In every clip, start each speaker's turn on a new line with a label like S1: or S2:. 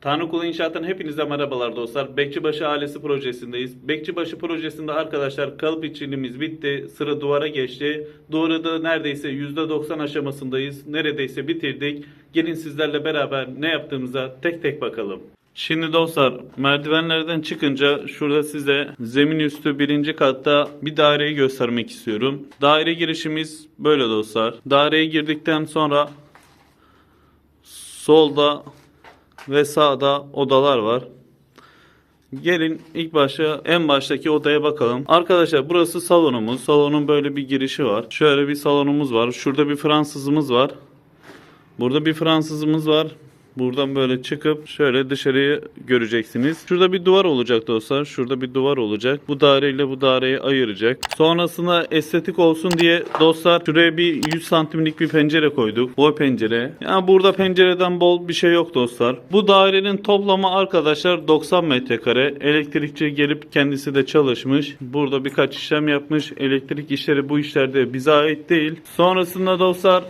S1: Tanrıkulu İnşaat'tan hepinize merhabalar dostlar. Bekçibaşı ailesi projesindeyiz. Bekçibaşı projesinde arkadaşlar kalıp içinimiz bitti. Sıra duvara geçti. Duvarı da neredeyse %90 aşamasındayız. Neredeyse bitirdik. Gelin sizlerle beraber ne yaptığımıza tek tek bakalım. Şimdi dostlar merdivenlerden çıkınca şurada size zemin üstü birinci katta bir daireyi göstermek istiyorum. Daire girişimiz böyle dostlar. Daireye girdikten sonra solda ve sağda odalar var. Gelin ilk başta en baştaki odaya bakalım. Arkadaşlar burası salonumuz. Salonun böyle bir girişi var. Şöyle bir salonumuz var. Şurada bir Fransızımız var. Burada bir Fransızımız var. Buradan böyle çıkıp şöyle dışarıyı göreceksiniz. Şurada bir duvar olacak dostlar. Şurada bir duvar olacak. Bu daireyle bu daireyi ayıracak. Sonrasında estetik olsun diye dostlar şuraya bir 100 santimlik bir pencere koyduk. O pencere. Yani burada pencereden bol bir şey yok dostlar. Bu dairenin toplamı arkadaşlar 90 metrekare. Elektrikçi gelip kendisi de çalışmış. Burada birkaç işlem yapmış. Elektrik işleri bu işlerde bize ait değil. Sonrasında dostlar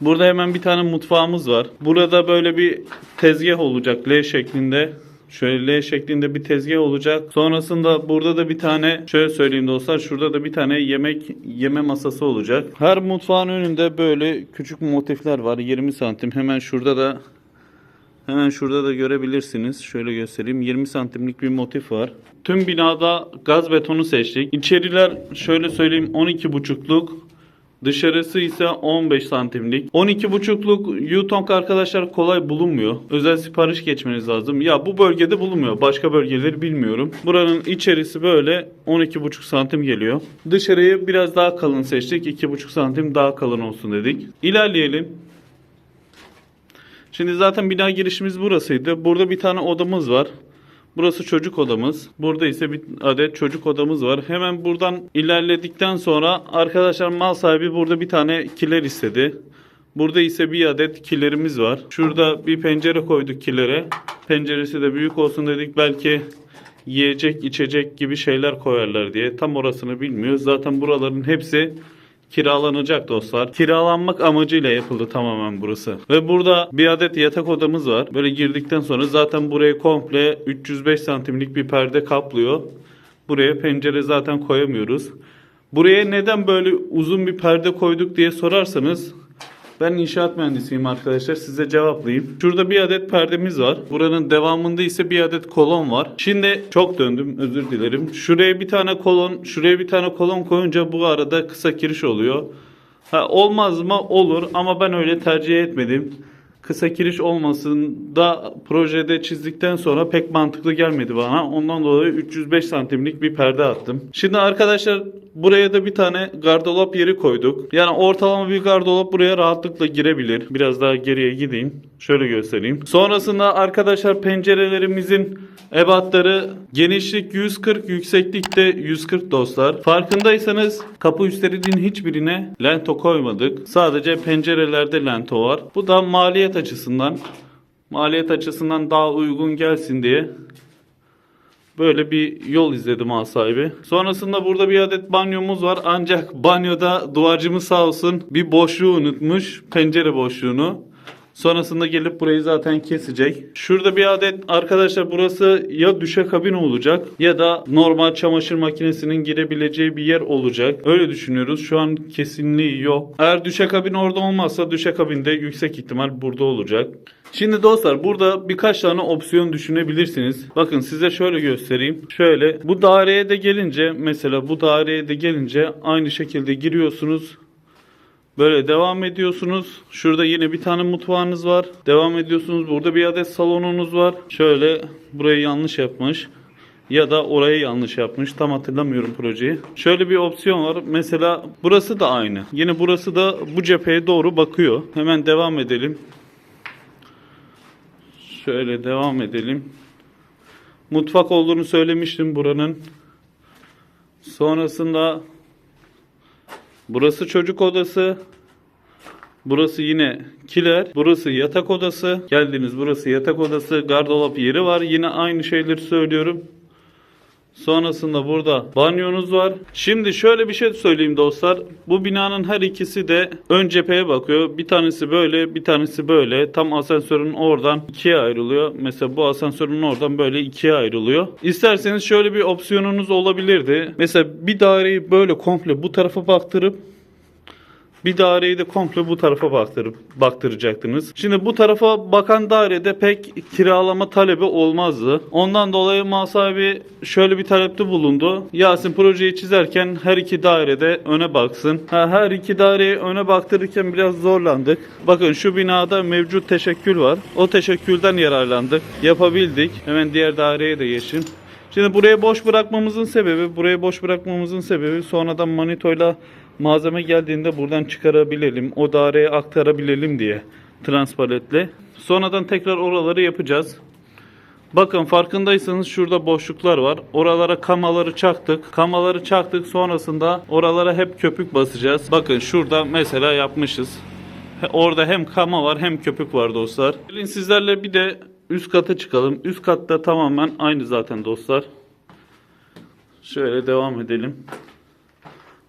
S1: Burada hemen bir tane mutfağımız var. Burada böyle bir tezgah olacak L şeklinde. Şöyle L şeklinde bir tezgah olacak. Sonrasında burada da bir tane şöyle söyleyeyim dostlar. Şurada da bir tane yemek yeme masası olacak. Her mutfağın önünde böyle küçük motifler var. 20 santim. Hemen şurada da Hemen şurada da görebilirsiniz. Şöyle göstereyim. 20 santimlik bir motif var. Tüm binada gaz betonu seçtik. İçeriler şöyle söyleyeyim 12,5'luk. Dışarısı ise 15 santimlik. 12,5'luk Yutong arkadaşlar kolay bulunmuyor. Özel sipariş geçmeniz lazım. Ya bu bölgede bulunmuyor. Başka bölgeleri bilmiyorum. Buranın içerisi böyle 12,5 santim geliyor. Dışarıyı biraz daha kalın seçtik. 2,5 santim daha kalın olsun dedik. İlerleyelim. Şimdi zaten bina girişimiz burasıydı. Burada bir tane odamız var. Burası çocuk odamız. Burada ise bir adet çocuk odamız var. Hemen buradan ilerledikten sonra arkadaşlar mal sahibi burada bir tane kiler istedi. Burada ise bir adet kilerimiz var. Şurada bir pencere koyduk kilere. Penceresi de büyük olsun dedik. Belki yiyecek, içecek gibi şeyler koyarlar diye. Tam orasını bilmiyoruz. Zaten buraların hepsi kiralanacak dostlar. Kiralanmak amacıyla yapıldı tamamen burası. Ve burada bir adet yatak odamız var. Böyle girdikten sonra zaten burayı komple 305 santimlik bir perde kaplıyor. Buraya pencere zaten koyamıyoruz. Buraya neden böyle uzun bir perde koyduk diye sorarsanız ben inşaat mühendisiyim arkadaşlar. Size cevaplayayım. Şurada bir adet perdemiz var. Buranın devamında ise bir adet kolon var. Şimdi çok döndüm özür dilerim. Şuraya bir tane kolon, şuraya bir tane kolon koyunca bu arada kısa giriş oluyor. Ha, olmaz mı? Olur ama ben öyle tercih etmedim. Kısa giriş olmasın da projede çizdikten sonra pek mantıklı gelmedi bana. Ondan dolayı 305 santimlik bir perde attım. Şimdi arkadaşlar buraya da bir tane gardırop yeri koyduk. Yani ortalama bir gardırop buraya rahatlıkla girebilir. Biraz daha geriye gideyim. Şöyle göstereyim. Sonrasında arkadaşlar pencerelerimizin ebatları genişlik 140, yükseklikte 140 dostlar. Farkındaysanız kapı üstlerinin hiçbirine lento koymadık. Sadece pencerelerde lento var. Bu da maliyet açısından maliyet açısından daha uygun gelsin diye Böyle bir yol izledim mal sahibi. Sonrasında burada bir adet banyomuz var. Ancak banyoda duvarcımız sağ olsun bir boşluğu unutmuş. Pencere boşluğunu. Sonrasında gelip burayı zaten kesecek. Şurada bir adet arkadaşlar burası ya düşekabin olacak ya da normal çamaşır makinesinin girebileceği bir yer olacak. Öyle düşünüyoruz. Şu an kesinliği yok. Eğer düşekabin orada olmazsa düşekabin de yüksek ihtimal burada olacak. Şimdi dostlar burada birkaç tane opsiyon düşünebilirsiniz. Bakın size şöyle göstereyim. Şöyle bu daireye de gelince mesela bu daireye de gelince aynı şekilde giriyorsunuz. Böyle devam ediyorsunuz. Şurada yine bir tane mutfağınız var. Devam ediyorsunuz. Burada bir adet salonunuz var. Şöyle burayı yanlış yapmış. Ya da orayı yanlış yapmış. Tam hatırlamıyorum projeyi. Şöyle bir opsiyon var. Mesela burası da aynı. Yine burası da bu cepheye doğru bakıyor. Hemen devam edelim. Şöyle devam edelim. Mutfak olduğunu söylemiştim buranın. Sonrasında burası çocuk odası. Burası yine kiler. Burası yatak odası. Geldiniz burası yatak odası. Gardırop yeri var. Yine aynı şeyleri söylüyorum. Sonrasında burada banyonuz var. Şimdi şöyle bir şey söyleyeyim dostlar. Bu binanın her ikisi de ön cepheye bakıyor. Bir tanesi böyle, bir tanesi böyle. Tam asansörün oradan ikiye ayrılıyor. Mesela bu asansörün oradan böyle ikiye ayrılıyor. İsterseniz şöyle bir opsiyonunuz olabilirdi. Mesela bir daireyi böyle komple bu tarafa baktırıp bir daireyi de komple bu tarafa baktırıp baktıracaktınız. Şimdi bu tarafa bakan dairede pek kiralama talebi olmazdı. Ondan dolayı mal sahibi şöyle bir talepte bulundu. Yasin projeyi çizerken her iki dairede öne baksın. Ha, her iki daireyi öne baktırırken biraz zorlandık. Bakın şu binada mevcut teşekkül var. O teşekkülden yararlandık. Yapabildik. Hemen diğer daireye de geçin. Şimdi buraya boş bırakmamızın sebebi, buraya boş bırakmamızın sebebi sonradan manitoyla malzeme geldiğinde buradan çıkarabilelim, o daireye aktarabilelim diye transpaletle. Sonradan tekrar oraları yapacağız. Bakın farkındaysanız şurada boşluklar var. Oralara kamaları çaktık. Kamaları çaktık sonrasında oralara hep köpük basacağız. Bakın şurada mesela yapmışız. Orada hem kama var hem köpük var dostlar. Gelin sizlerle bir de üst kata çıkalım. Üst katta tamamen aynı zaten dostlar. Şöyle devam edelim.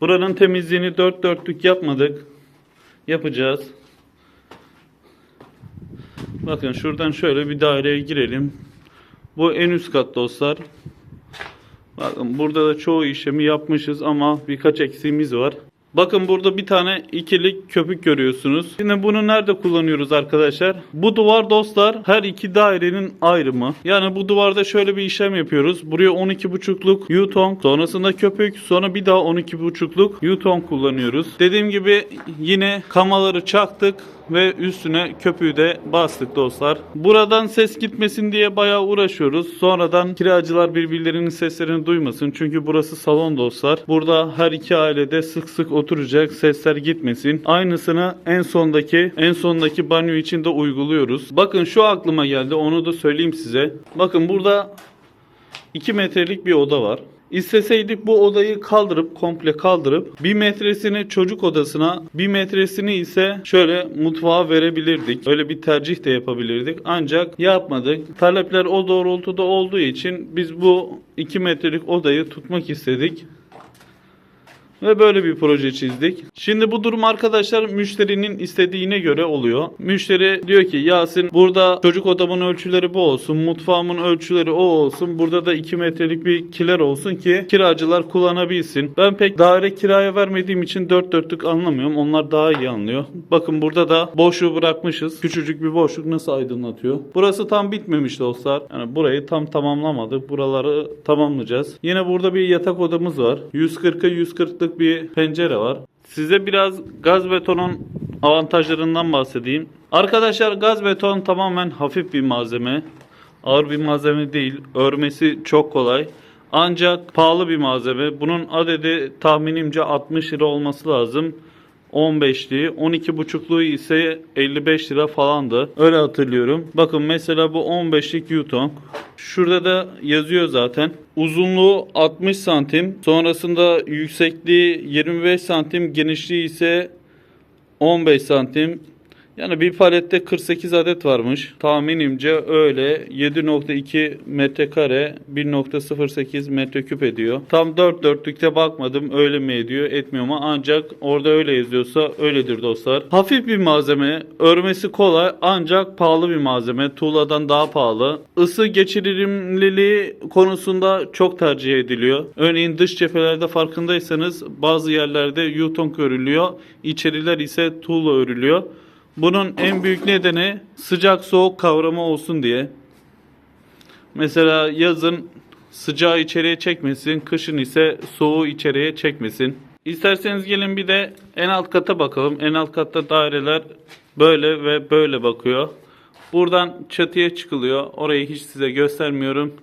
S1: Buranın temizliğini dört dörtlük yapmadık. Yapacağız. Bakın şuradan şöyle bir daireye girelim. Bu en üst kat dostlar. Bakın burada da çoğu işlemi yapmışız ama birkaç eksiğimiz var. Bakın burada bir tane ikilik köpük görüyorsunuz. Şimdi bunu nerede kullanıyoruz arkadaşlar? Bu duvar dostlar her iki dairenin ayrımı. Yani bu duvarda şöyle bir işlem yapıyoruz. Buraya 12,5'luk U-tong, sonrasında köpük, sonra bir daha 12,5'luk U-tong kullanıyoruz. Dediğim gibi yine kamaları çaktık ve üstüne köpüğü de bastık dostlar. Buradan ses gitmesin diye bayağı uğraşıyoruz. Sonradan kiracılar birbirlerinin seslerini duymasın. Çünkü burası salon dostlar. Burada her iki ailede sık sık oturacak. Sesler gitmesin. Aynısını en sondaki en sondaki banyo için de uyguluyoruz. Bakın şu aklıma geldi. Onu da söyleyeyim size. Bakın burada 2 metrelik bir oda var. İsteseydik bu odayı kaldırıp komple kaldırıp bir metresini çocuk odasına bir metresini ise şöyle mutfağa verebilirdik. Öyle bir tercih de yapabilirdik. Ancak yapmadık. Talepler o doğrultuda olduğu için biz bu 2 metrelik odayı tutmak istedik. Ve böyle bir proje çizdik. Şimdi bu durum arkadaşlar müşterinin istediğine göre oluyor. Müşteri diyor ki Yasin burada çocuk odamın ölçüleri bu olsun. Mutfağımın ölçüleri o olsun. Burada da 2 metrelik bir kiler olsun ki kiracılar kullanabilsin. Ben pek daire kiraya vermediğim için dört dörtlük anlamıyorum. Onlar daha iyi anlıyor. Bakın burada da boşluğu bırakmışız. Küçücük bir boşluk nasıl aydınlatıyor. Burası tam bitmemiş dostlar. Yani burayı tam tamamlamadık. Buraları tamamlayacağız. Yine burada bir yatak odamız var. 140'a 140'lık bir pencere var. Size biraz gaz betonun avantajlarından bahsedeyim. Arkadaşlar gaz beton tamamen hafif bir malzeme. Ağır bir malzeme değil. Örmesi çok kolay. Ancak pahalı bir malzeme. Bunun adedi tahminimce 60 lira olması lazım. 15'li, 12,5'luğu ise 55 lira falandı. Öyle hatırlıyorum. Bakın mesela bu 15'lik Yutong. Şurada da yazıyor zaten. Uzunluğu 60 santim. Sonrasında yüksekliği 25 santim. Genişliği ise 15 santim. Yani bir palette 48 adet varmış. Tahminimce öyle 7.2 metrekare 1.08 metreküp ediyor. Tam 4 dörtlükte bakmadım öyle mi ediyor etmiyor mu ancak orada öyle yazıyorsa öyledir dostlar. Hafif bir malzeme örmesi kolay ancak pahalı bir malzeme tuğladan daha pahalı. Isı geçirimliliği konusunda çok tercih ediliyor. Örneğin dış cephelerde farkındaysanız bazı yerlerde yuton örülüyor içeriler ise tuğla örülüyor. Bunun en büyük nedeni sıcak soğuk kavramı olsun diye. Mesela yazın sıcağı içeriye çekmesin, kışın ise soğuğu içeriye çekmesin. İsterseniz gelin bir de en alt kata bakalım. En alt katta daireler böyle ve böyle bakıyor. Buradan çatıya çıkılıyor. Orayı hiç size göstermiyorum.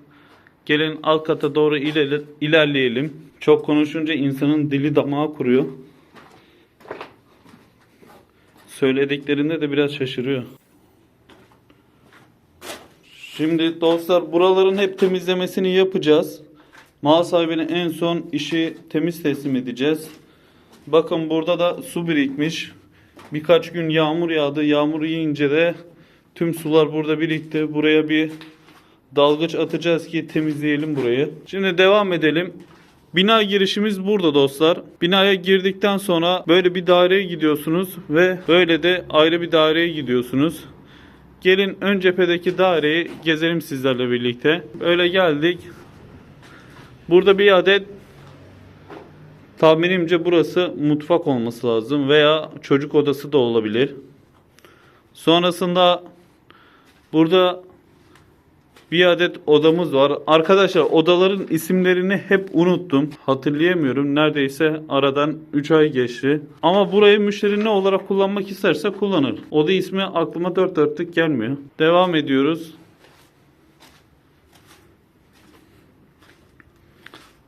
S1: Gelin alt kata doğru ilerleyelim. Çok konuşunca insanın dili damağı kuruyor. Söylediklerinde de biraz şaşırıyor. Şimdi dostlar buraların hep temizlemesini yapacağız. Mal sahibine en son işi temiz teslim edeceğiz. Bakın burada da su birikmiş. Birkaç gün yağmur yağdı. Yağmur yiyince de tüm sular burada birikti. Buraya bir dalgıç atacağız ki temizleyelim burayı. Şimdi devam edelim. Bina girişimiz burada dostlar. Binaya girdikten sonra böyle bir daireye gidiyorsunuz ve böyle de ayrı bir daireye gidiyorsunuz. Gelin ön cephedeki daireyi gezelim sizlerle birlikte. Böyle geldik. Burada bir adet tahminimce burası mutfak olması lazım veya çocuk odası da olabilir. Sonrasında burada bir adet odamız var. Arkadaşlar odaların isimlerini hep unuttum. Hatırlayamıyorum. Neredeyse aradan 3 ay geçti. Ama burayı müşteri ne olarak kullanmak isterse kullanır. Oda ismi aklıma dört dörtlük gelmiyor. Devam ediyoruz.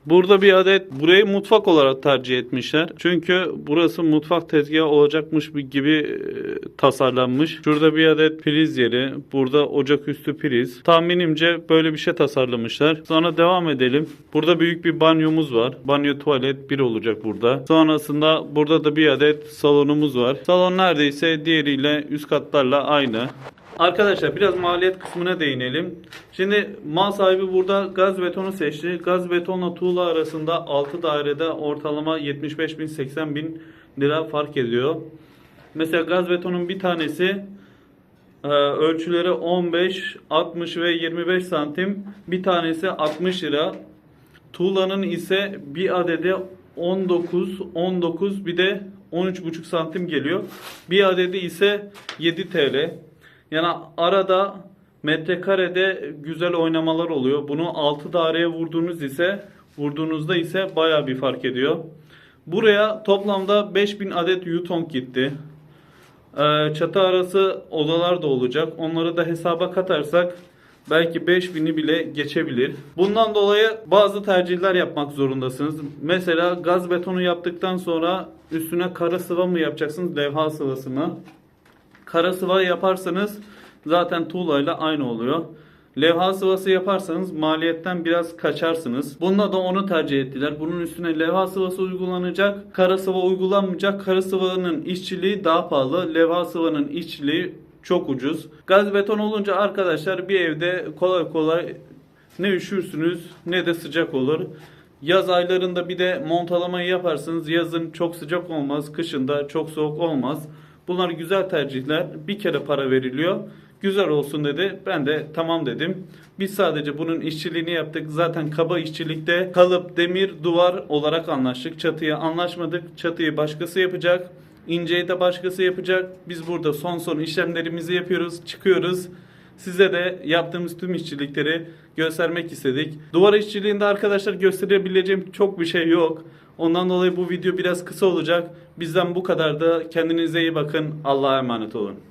S1: Burada bir adet burayı mutfak olarak tercih etmişler. Çünkü burası mutfak tezgahı olacakmış gibi e, tasarlanmış. Şurada bir adet priz yeri. Burada ocaküstü priz. Tahminimce böyle bir şey tasarlamışlar. Sonra devam edelim. Burada büyük bir banyomuz var. Banyo tuvalet bir olacak burada. Sonrasında burada da bir adet salonumuz var. Salon neredeyse diğeriyle üst katlarla aynı. Arkadaşlar biraz maliyet kısmına değinelim. Şimdi mal sahibi burada gaz betonu seçti. Gaz betonla tuğla arasında 6 dairede ortalama 75 bin 80 bin lira fark ediyor. Mesela gaz betonun bir tanesi e, ölçüleri 15, 60 ve 25 santim. Bir tanesi 60 lira. Tuğlanın ise bir adedi 19, 19 bir de 13,5 santim geliyor. Bir adedi ise 7 TL. Yani arada metrekarede güzel oynamalar oluyor. Bunu 6 daireye vurduğunuz ise vurduğunuzda ise baya bir fark ediyor. Buraya toplamda 5000 adet yuton gitti. Ee, çatı arası odalar da olacak. Onları da hesaba katarsak belki 5000'i bile geçebilir. Bundan dolayı bazı tercihler yapmak zorundasınız. Mesela gaz betonu yaptıktan sonra üstüne kara sıva mı yapacaksınız, levha sıvası mı? Kara sıva yaparsanız zaten tuğlayla aynı oluyor. Levha sıvası yaparsanız maliyetten biraz kaçarsınız. Bunda da onu tercih ettiler. Bunun üstüne levha sıvası uygulanacak. Kara sıva uygulanmayacak. Kara sıvanın işçiliği daha pahalı. Levha sıvanın işçiliği çok ucuz. Gaz beton olunca arkadaşlar bir evde kolay kolay ne üşürsünüz ne de sıcak olur. Yaz aylarında bir de montalamayı yaparsınız. Yazın çok sıcak olmaz, kışın da çok soğuk olmaz. Bunlar güzel tercihler. Bir kere para veriliyor. Güzel olsun dedi. Ben de tamam dedim. Biz sadece bunun işçiliğini yaptık. Zaten kaba işçilikte kalıp, demir, duvar olarak anlaştık. Çatıya anlaşmadık. Çatıyı başkası yapacak. İnceyi de başkası yapacak. Biz burada son son işlemlerimizi yapıyoruz. Çıkıyoruz. Size de yaptığımız tüm işçilikleri göstermek istedik. Duvar işçiliğinde arkadaşlar gösterebileceğim çok bir şey yok. Ondan dolayı bu video biraz kısa olacak. Bizden bu kadar da kendinize iyi bakın. Allah'a emanet olun.